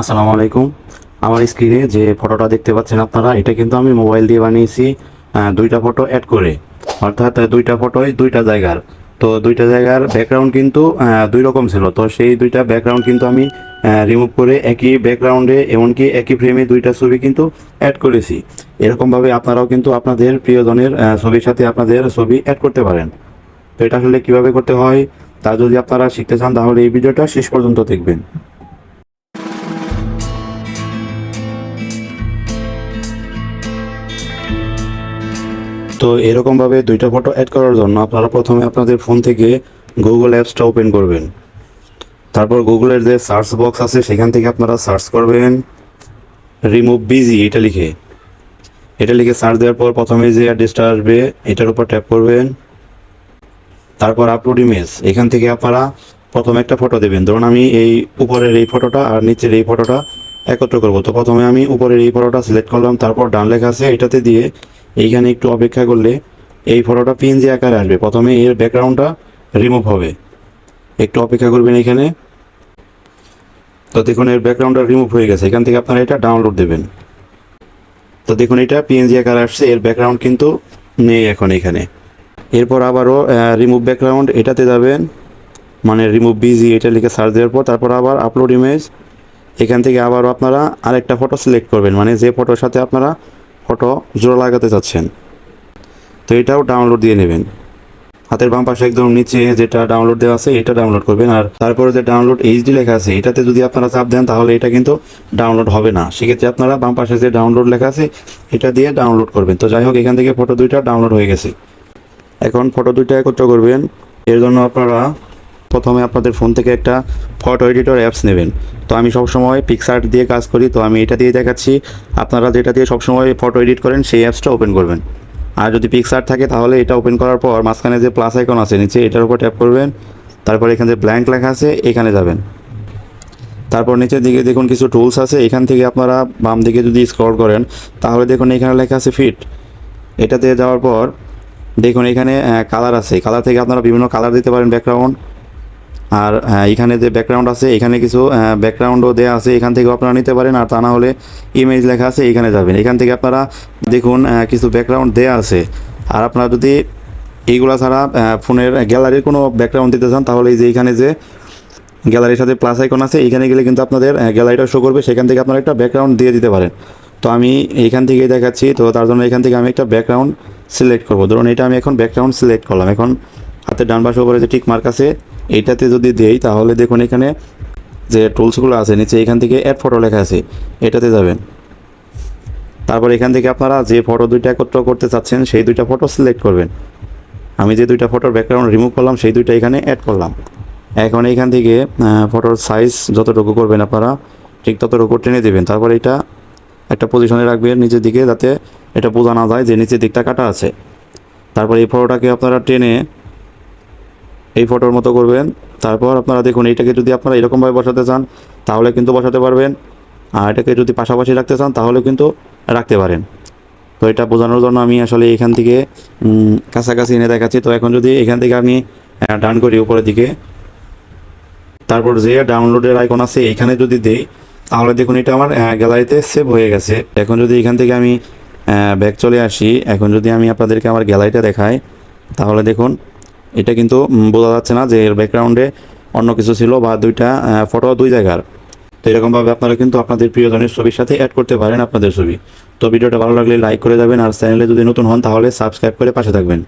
আসসালামু আলাইকুম। আমার স্ক্রিনে যে ফটোটা দেখতে পাচ্ছেন আপনারা, এটা কিন্তু আমি মোবাইল দিয়ে বানিয়েছি দুইটা ফটো অ্যাড করে। অর্থাৎ দুইটা ফটোই দুইটা জায়গার। তো দুইটা জায়গার ব্যাকগ্রাউন্ড কিন্তু দুই রকম ছিল। তো সেই দুইটা ব্যাকগ্রাউন্ড কিন্তু আমি রিমুভ করে একই ব্যাকগ্রাউন্ডে এমনকি একই ফ্রেমে দুইটা ছবি কিন্তু অ্যাড করেছি। এরকমভাবে আপনারাও কিন্তু আপনাদের প্রিয়জনের ছবির সাথে আপনাদের ছবি অ্যাড করতে পারেন। তো এটা আসলে কীভাবে করতে হয়, তা যদি আপনারা শিখতে চান, তাহলে এই ভিডিওটা শেষ পর্যন্ত দেখবেন। তো এরকমভাবে দুইটা ফটো অ্যাড করার জন্য আপনারা প্রথমে আপনাদের ফোন থেকে গুগল অ্যাপসটা ওপেন করবেন। তারপর গুগলের যে সার্চ বক্স আছে, সেখান থেকে আপনারা সার্চ করবেন রিমুভ বিজি এটা লিখে। এটা লিখে সার্চ দেওয়ার পর প্রথমে যে অ্যাড্রেসটা আসবে, এটার উপর ট্যাপ করবেন। তারপর আপলোড ইমেজ এখান থেকে আপনারা প্রথমে একটা ফটো দেবেন। ধরুন আমি এই উপরের এই ফটোটা আর নিচের এই ফটোটা একত্র করব। তো প্রথমে আমি উপরের এই ফটোটা সিলেক্ট করলাম, তারপর ডান লেখা আছে, এটাতে দিয়ে এইখানে একটু অপেক্ষা করলে এই ফটোটা পিএনজি আকারে আসবে। প্রথমে এর ব্যাকগ্রাউন্ডটা রিমুভ হবে। একটু অপেক্ষা করবেন এখানে। তো দেখুন, এর ব্যাকগ্রাউন্ডটা রিমুভ হয়ে গেছে। এখান থেকে আপনারা এটা ডাউনলোড দেবেন। তো দেখুন, এটা পিএনজি আকারে আসছে। এর ব্যাকগ্রাউন্ড কিন্তু নেই এখন এখানে। এরপর আবারও রিমুভ ব্যাকগ্রাউন্ড এটাতে যাবেন। মানে রিমুভ বিজি এটা লিখে সার্চ দেওয়ার পর তারপর আবার আপলোড ইমেজ এখান থেকে আবারও আপনারা আরেকটা ফটো সিলেক্ট করবেন। মানে যে ফটোর সাথে আপনারা ফটো জোড়া লাগাতে চাচ্ছেন। তো এটাও ডাউনলোড দিয়ে নেবেন। হাতের বাম পাশে একদম নিচে যেটা ডাউনলোড দেওয়া আছে, এটা ডাউনলোড করবেন। আর তারপরে যে ডাউনলোড এইচডি লেখা আছে, এটাতে যদি আপনারা চাপ দেন, তাহলে এটা কিন্তু ডাউনলোড হবে না। সেক্ষেত্রে আপনারা বাম পাশে যে ডাউনলোড লেখা আছে, এটা দিয়ে ডাউনলোড করবেন। তো যাই হোক, এখান থেকে ফটো দুইটা ডাউনলোড হয়ে গেছে। এখন ফটো দুইটা একত্র করবেন। এর জন্য আপনারা প্রথমে আপনাদের ফোন থেকে একটা ফটো এডিটর অ্যাপস নেবেন। তো আমি সবসময় পিকসার্ট দিয়ে কাজ করি, তো আমি এটা দিয়ে দেখাচ্ছি। আপনারা যেটা দিয়ে সবসময় ফটো এডিট করেন, সেই অ্যাপসটা ওপেন করবেন। আর যদি পিকসার্ট থাকে, তাহলে এটা ওপেন করার পর মাঝখানে যে প্লাস আইকন আছে, নিচে এটার উপর ট্যাপ করবেন। তারপর এখানে যে ব্ল্যাঙ্ক লেখা আছে, এখানে যাবেন। তারপর নিচের দিকে দেখুন কিছু টুলস আছে, এখান থেকে আপনারা বাম দিকে যদি স্ক্রল করেন, তাহলে দেখুন এখানে লেখা আছে ফিট। এটাতে যাওয়ার পর দেখুন এখানে কালার আছে। কালার থেকে আপনারা বিভিন্ন কালার দিতে পারেন ব্যাকগ্রাউন্ড আর এখানে যে ব্যাকগ্রাউন্ড আছে, এখানে কিছু ব্যাকগ্রাউন্ডও দেওয়া আছে, এখান থেকেও আপনারা নিতে পারেন। আর তা না হলে ইমেজ লেখা আছে, এখানে যাবেন। এখান থেকে আপনারা দেখুন কিছু ব্যাকগ্রাউন্ড দেওয়া আছে। আর আপনারা যদি এইগুলা ছাড়া ফোনের গ্যালারির কোনো ব্যাকগ্রাউন্ড দিতে চান, তাহলে যে এখানে যে গ্যালারির সাথে প্লাস আইকন আছে, এখানে গেলে কিন্তু আপনাদের গ্যালারিটা শো করবে। সেখান থেকে আপনারা একটা ব্যাকগ্রাউন্ড দিয়ে দিতে পারেন। তো আমি এখান থেকেই দেখাচ্ছি, তো তার জন্য এখান থেকে আমি একটা ব্যাকগ্রাউন্ড সিলেক্ট করব। ধরুন, এটা আমি এখন ব্যাকগ্রাউন্ড সিলেক্ট করলাম। এখন হাতের ডান পাশে উপরে যে টিক মার্ক আছে এইটাতে যদি দেই, তাহলে দেখুন এখানে যে টুলসগুলো আছে, নিচে এখান থেকে অ্যাড ফটো লেখা আছে, এটাতে যাবেন। তারপর এখান থেকে আপনারা যে ফটো দুইটা একত্র করতে চাচ্ছেন, সেই দুইটা ফটো সিলেক্ট করবেন। আমি যে দুইটা ফটোর ব্যাকগ্রাউন্ড রিমুভ করলাম, সেই দুইটা এখানে অ্যাড করলাম। এখন এখান থেকে ফটোর সাইজ যতটুকু করবেন আপনারা, ঠিক ততটুকু টেনে দেবেন। তারপর এটা একটা পজিশনে রাখবেন নিচের দিকে, যাতে এটা বোঝা না যায় যে নিচের দিকটা কাটা আছে। তারপর এই ফটোটাকে আপনারা টেনে এই ফটোর মতো করবেন। তারপর আপনারা দেখুন, এইটাকে যদি আপনারা এরকমভাবে বসাতে চান, তাহলে কিন্তু বসাতে পারবেন। আর এটাকে যদি পাশাপাশি রাখতে চান, তাহলে কিন্তু রাখতে পারেন। তো এটা বোঝানোর জন্য আমি আসলে এখান থেকে কাছাকাছি এনে দেখাচ্ছি। তো এখন যদি এখান থেকে আমি ডান করি উপরের দিকে, তারপর যে ডাউনলোডের আইকন আছে এখানে যদি দেই, তাহলে দেখুন এটা আমার গ্যালারিতে সেভ হয়ে গেছে। এখন যদি এখান থেকে আমি ব্যাক চলে আসি, এখন যদি আমি আপনাদেরকে আমার গ্যালারিটা দেখাই, তাহলে দেখুন এটা কিন্তু বোঝা যাচ্ছে না যে এর ব্যাকগ্রাউন্ডে অন্য কিছু ছিল বা দুইটা ফটো দুই জায়গার। তো এরকমভাবে আপনারা কিন্তু আপনাদের প্রিয়জনের ছবির সাথে অ্যাড করতে পারেন আপনাদের ছবি। তো ভিডিওটা ভালো লাগলে লাইক করে যাবেন আর চ্যানেলে যদি নতুন হন তাহলে সাবস্ক্রাইব করে পাশে থাকবেন।